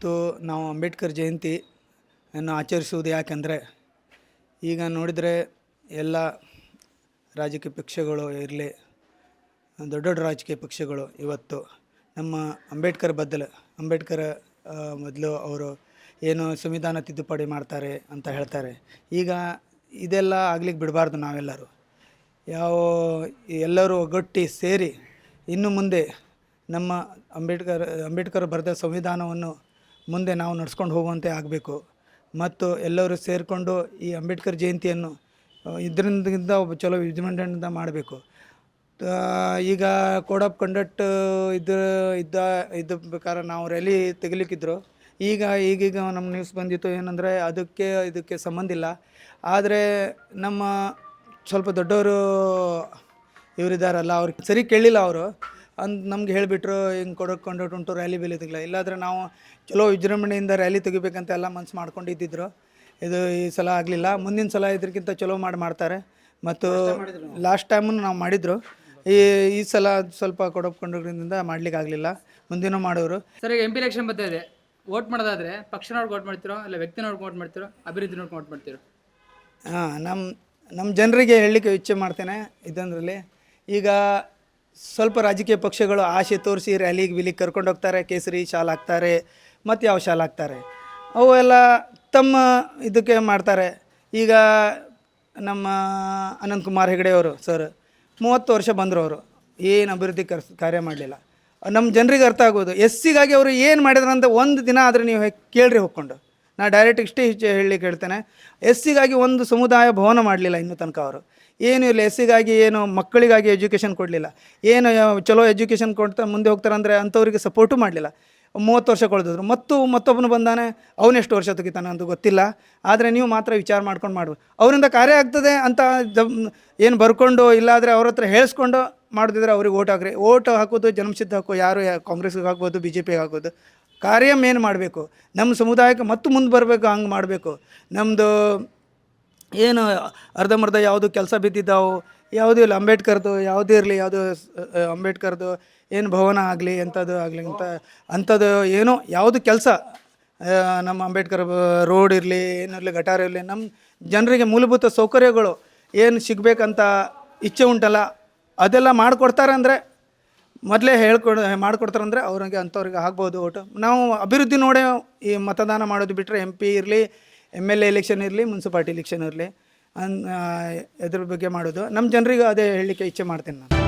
ಇವತ್ತು ನಾವು ಅಂಬೇಡ್ಕರ್ ಜಯಂತಿಯನ್ನು ಆಚರಿಸುವುದು ಯಾಕೆಂದರೆ ಈಗ ನೋಡಿದರೆ ಎಲ್ಲ ರಾಜಕೀಯ ಪಕ್ಷಗಳು ಇರಲಿ, ದೊಡ್ಡ ದೊಡ್ಡ ರಾಜಕೀಯ ಪಕ್ಷಗಳು ಇವತ್ತು ನಮ್ಮ ಅಂಬೇಡ್ಕರ್ ಬದಲು, ಅಂಬೇಡ್ಕರ್ ಮೊದಲು ಅವರು ಏನು ಸಂವಿಧಾನ ತಿದ್ದುಪಡಿ ಮಾಡ್ತಾರೆ ಅಂತ ಹೇಳ್ತಾರೆ. ಈಗ ಇದೆಲ್ಲ ಆಗ್ಲಿಕ್ಕೆ ಬಿಡಬಾರ್ದು ನಾವೆಲ್ಲರೂ. ಯಾವ ಎಲ್ಲರೂ ಒಗ್ಗಟ್ಟಿ ಸೇರಿ ಇನ್ನು ಮುಂದೆ ನಮ್ಮ ಅಂಬೇಡ್ಕರ್ ಅಂಬೇಡ್ಕರ್ ಬರೆದ ಸಂವಿಧಾನವನ್ನು ಮುಂದೆ ನಾವು ನಡ್ಸ್ಕೊಂಡು ಹೋಗುವಂತೆ ಆಗಬೇಕು. ಮತ್ತು ಎಲ್ಲರೂ ಸೇರಿಕೊಂಡು ಈ ಅಂಬೇಡ್ಕರ್ ಜಯಂತಿಯನ್ನು ಇದರಿಂದ ಒಬ್ಬ ಚಲೋ ವಿಜೃಂಭಣೆಯಿಂದ ಮಾಡಬೇಕು. ಈಗ ಕೋಡ್ ಆಫ್ ಕಂಡಕ್ಟ್, ಇದು, ಇದ್ದ ಇದ್ದ ಪ್ರಕಾರ ನಾವು ರ್ಯಾಲಿ ತೆಗಿಲಿಕ್ಕಿದ್ರು. ಈಗ, ಈಗೀಗ ನಮ್ಮ ನ್ಯೂಸ್ ಬಂದಿತ್ತು ಏನಂದರೆ ಅದಕ್ಕೆ, ಇದಕ್ಕೆ ಸಂಬಂಧ ಇಲ್ಲ. ಆದರೆ ನಮ್ಮ ಸ್ವಲ್ಪ ದೊಡ್ಡವರು ಇವರಿದ್ದಾರಲ್ಲ ಅವ್ರಿಗೆ ಸರಿ ಕೇಳಿಲ್ಲ ಅವರು. ಅಂದ್ ನಮ್ಗೆ ಹೇಳಿಬಿಟ್ರು ಹಿಂಗೆ ಕೊಡೋಕೆ ಕೊಂಡೋಟ್ ಉಂಟು ರ್ಯಾಲಿ ಬೆಲೆ ತೆಗಿಲ್ಲ ಇಲ್ಲಾಂದರೆ ನಾವು ಚಲೋ ವಿಜೃಂಭಣೆಯಿಂದ ರ್ಯಾಲಿ ತೆಗಿಬೇಕಂತ ಎಲ್ಲ ಮನ್ಸು ಮಾಡ್ಕೊಂಡಿದ್ದಿದ್ರು. ಇದು ಈ ಸಲ ಆಗಲಿಲ್ಲ. ಮುಂದಿನ ಸಲ ಇದಕ್ಕಿಂತ ಚಲೋ ಮಾಡಿ ಮಾಡ್ತಾರೆ. ಮತ್ತು ಲಾಸ್ಟ್ ಟೈಮನ್ನು ನಾವು ಮಾಡಿದ್ರು. ಈ ಈ ಸಲ ಸ್ವಲ್ಪ ಕೊಡೋಕೆ ಕೊಂಡೋದ್ರಿಂದ ಮಾಡ್ಲಿಕ್ಕೆ ಆಗಲಿಲ್ಲ. ಮುಂದಿನ ಮಾಡೋರು. ಸರ್ ಈಗ ಎಂ ಪಿ ಎಲೆಕ್ಷನ್ ಬರ್ತಾ ಇದೆ. ವೋಟ್ ಮಾಡೋದಾದ್ರೆ ಪಕ್ಷ ನೋಡ್ಕೊಂಡು ವೋಟ್ ಮಾಡ್ತಿರೋ ಇಲ್ಲ ವ್ಯಕ್ತಿ ನೋಡ್ಕೊಂಡು ವೋಟ್ ಮಾಡ್ತಿರೋ ಅಭಿವೃದ್ಧಿ ನೋಡ್ಕೊಂಡು ವೋಟ್ ಮಾಡ್ತಿರೋ? ಹಾಂ ನಮ್ಮ ನಮ್ಮ ಜನರಿಗೆ ಹೇಳಲಿಕ್ಕೆ ಇಚ್ಛೆ ಮಾಡ್ತೇನೆ ಇದೊಂದರಲ್ಲಿ. ಈಗ ಸ್ವಲ್ಪ ರಾಜಕೀಯ ಪಕ್ಷಗಳು ಆಸೆ ತೋರಿಸಿ ರ್ಯಾಲಿಗೆ ವಿಲಿಗೆ ಕರ್ಕೊಂಡು ಹೋಗ್ತಾರೆ, ಕೇಸರಿ ಶಾಲ್ ಹಾಕ್ತಾರೆ, ಮತ್ತು ಯಾವ ಶಾಲ್ ಹಾಕ್ತಾರೆ? ಅವು ಎಲ್ಲ ತಮ್ಮ ಇದಕ್ಕೆ ಮಾಡ್ತಾರೆ. ಈಗ ನಮ್ಮ ಅನಂತ್ ಕುಮಾರ್ ಹೆಗಡೆ ಅವರು, ಸರ್, ಮೂವತ್ತು ವರ್ಷ ಬಂದರು ಅವರು, ಏನು ಅಭಿವೃದ್ಧಿ ಕಾರ್ಯ ಮಾಡಲಿಲ್ಲ. ನಮ್ಮ ಜನರಿಗೆ ಅರ್ಥ ಆಗೋದು, ಎಸ್ಸಿಗಾಗಿ ಅವರು ಏನು ಮಾಡಿದ್ರಂತ ಒಂದು ದಿನ ಆದರೆ ನೀವು ಕೇಳ್ರಿ ಹೋಗ್ಕೊಂಡು. ನಾ ಡೈರೆಕ್ಟ್ ಇಷ್ಟೇ ಹೆಚ್ಚು ಹೇಳಲಿಕ್ಕೆ ಹೇಳ್ತೇನೆ ಎಸ್ ಸಿಗಾಗಿ ಒಂದು ಸಮುದಾಯ ಭವನ ಮಾಡಲಿಲ್ಲ ಇನ್ನು ತನಕ ಅವರು. ಏನು ಇಲ್ಲ ಎಸ್ ಸಿಗಾಗಿ ಏನು ಮಕ್ಕಳಿಗಾಗಿ ಎಜುಕೇಷನ್ ಕೊಡಲಿಲ್ಲ. ಏನು ಚಲೋ ಎಜುಕೇಷನ್ ಕೊಡ್ತಾ ಮುಂದೆ ಹೋಗ್ತಾರೆ ಅಂದರೆ ಅಂಥವ್ರಿಗೆ ಸಪೋರ್ಟು ಮಾಡಲಿಲ್ಲ. ಮೂವತ್ತು ವರ್ಷ ಕೊಳ್ದಿದ್ರು. ಮತ್ತು ಮತ್ತೊಬ್ಬನು ಬಂದಾನೆ ಅವನೆಷ್ಟು ವರ್ಷ ತೆಗಿತಾನೆ ಅಂತ ಗೊತ್ತಿಲ್ಲ. ಆದರೆ ನೀವು ಮಾತ್ರ ವಿಚಾರ ಮಾಡ್ಕೊಂಡು ಮಾಡು. ಅವರಿಂದ ಕಾರ್ಯ ಆಗ್ತದೆ ಅಂತ ಏನು ಬರ್ಕೊಂಡು ಇಲ್ಲಾದರೆ ಅವ್ರ ಹತ್ರ ಹೇಳಿಸ್ಕೊಂಡು ಮಾಡಿದ್ರೆ ಅವ್ರಿಗೆ ಓಟ್ ಹಾಕ್ರಿ ಓಟ್ ಹಾಕೋದು ಜನ್ಮಸಿದ್ಧ ಹಾಕೋ ಯಾರು ಕಾಂಗ್ರೆಸ್ಗೆ ಹಾಕ್ಬೋದು ಬಿ ಜೆ ಪಿಗೆ ಹಾಕೋದು ಕಾರ್ಯ ಏನು ಮಾಡಬೇಕು? ನಮ್ಮ ಸಮುದಾಯಕ್ಕೆ ಮತ್ತು ಮುಂದೆ ಬರಬೇಕು, ಹಂಗೆ ಮಾಡಬೇಕು. ನಮ್ಮದು ಏನು ಅರ್ಧಂಬರ್ಧ ಯಾವುದು ಕೆಲಸ ಬಿದ್ದಿದ್ದಾವೆ, ಯಾವುದೂ ಇಲ್ಲ, ಅಂಬೇಡ್ಕರ್ದು ಯಾವುದೇ ಇರಲಿ, ಯಾವುದು ಅಂಬೇಡ್ಕರ್ದು ಏನು ಭವನ ಆಗಲಿ, ಎಂಥದ್ದು ಆಗಲಿ ಅಂತ ಅಂಥದ್ದು ಏನೋ ಯಾವುದು ಕೆಲಸ ನಮ್ಮ ಅಂಬೇಡ್ಕರ್ ರೋಡ್ ಇರಲಿ ಏನಿರಲಿ ಗಟಾರ ಇರಲಿ ನಮ್ಮ ಜನರಿಗೆ ಮೂಲಭೂತ ಸೌಕರ್ಯಗಳು ಏನು ಸಿಗಬೇಕಂತ ಇಚ್ಛೆ ಉಂಟಲ್ಲ, ಅದೆಲ್ಲ ಮಾಡಿಕೊಡ್ತಾರೆ ಅಂದರೆ ಮೊದಲೇ ಹೇಳ್ಕೊಡ, ಮಾಡಿಕೊಡ್ತಾರಂದ್ರೆ ಅವ್ರಿಗೆ ಅಂಥವ್ರಿಗೆ ಆಗ್ಬೋದು ಓಟು. ನಾವು ಅಭಿವೃದ್ಧಿ ನೋಡೇ ಈ ಮತದಾನ ಮಾಡೋದು ಬಿಟ್ಟರೆ ಎಂ ಪಿ ಇರಲಿ ಎಂ ಎಲ್ ಎ ಎಲೆಕ್ಷನ್ ಇರಲಿ, ಮುನ್ಸಿಪಾಲ್ಟಿ ಎಲೆಕ್ಷನ್ ಇರಲಿ, ಅನ್ ಇದ್ರ ಬಗ್ಗೆ ಮಾಡೋದು. ನಮ್ಮ ಜನರಿಗೆ ಅದೇ ಹೇಳಲಿಕ್ಕೆ ಇಚ್ಛೆ ಮಾಡ್ತೀನಿ ನಾನು.